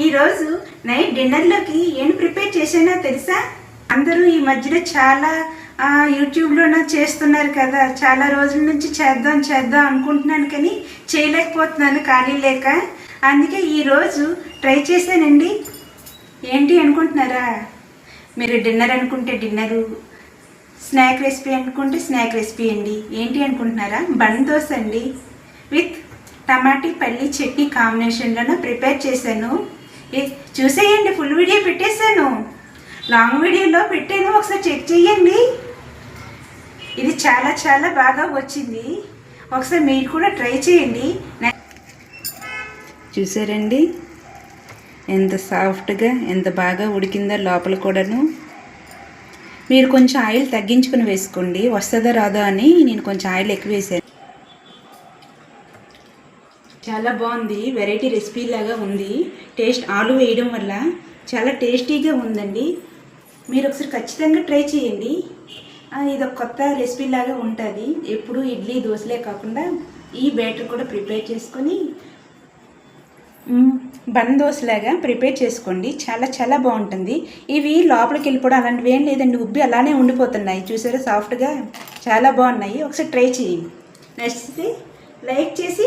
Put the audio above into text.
ఈరోజు నైట్ డిన్నర్లోకి ఏం ప్రిపేర్ చేశానో తెలుసా? అందరూ ఈ మధ్యన చాలా యూట్యూబ్లోన చేస్తున్నారు కదా. చాలా రోజుల నుంచి చేద్దాం చేద్దాం అనుకుంటున్నాను కానీ చేయలేకపోతున్నాను ఖాళీ లేక. అందుకే ఈరోజు ట్రై చేశానండి. ఏంటి అనుకుంటున్నారా? మీరు డిన్నర్ అనుకుంటే డిన్నరు స్నాక్ రెసిపీ అనుకుంటే స్నాక్ రెసిపీ అండి. ఏంటి అనుకుంటున్నారా? బన్ దోశ అండి. విత్ టమాటీ పల్లి చట్నీ కాంబినేషన్లోనూ ప్రిపేర్ చేశాను. చూసేయండి ఫుల్ వీడియో పెట్టేశాను. లాంగ్ వీడియోలో పెట్టాను ఒకసారి చెక్ చేయండి. ఇది చాలా చాలా బాగా వచ్చింది. ఒకసారి మీరు కూడా ట్రై చేయండి. చూసారండి? ఎంత సాఫ్ట్గా ఎంత బాగా ఉడికిందో లోపల కూడాను. మీరు కొంచెం ఆయిల్ తగ్గించుకుని వేసుకోండి. వస్తుందో రాదో అని నేను కొంచెం ఆయిల్ ఎక్కువ వేసాను. చాలా బాగుంది. వెరైటీ రెసిపీ లాగా ఉంది. టేస్ట్ ఆలు వేయడం వల్ల చాలా టేస్టీగా ఉందండి. మీరు ఒకసారి ఖచ్చితంగా ట్రై చేయండి. ఇది ఒక కొత్త రెసిపీ లాగా ఉంటుంది. ఎప్పుడు ఇడ్లీ దోశలే కాకుండా ఈ బ్యాటర్ కూడా ప్రిపేర్ చేసుకొని బన్ దోశలాగా ప్రిపేర్ చేసుకోండి. చాలా చాలా బాగుంటుంది. ఇవి లోపలికి వెళ్ళిపోవడం అలాంటివి ఏం లేదండి. ఉబ్బి అలానే ఉండిపోతున్నాయి. చూసారా? సాఫ్ట్గా చాలా బాగున్నాయి. ఒకసారి ట్రై చేయండి. నచ్చితే లైక్ చేసి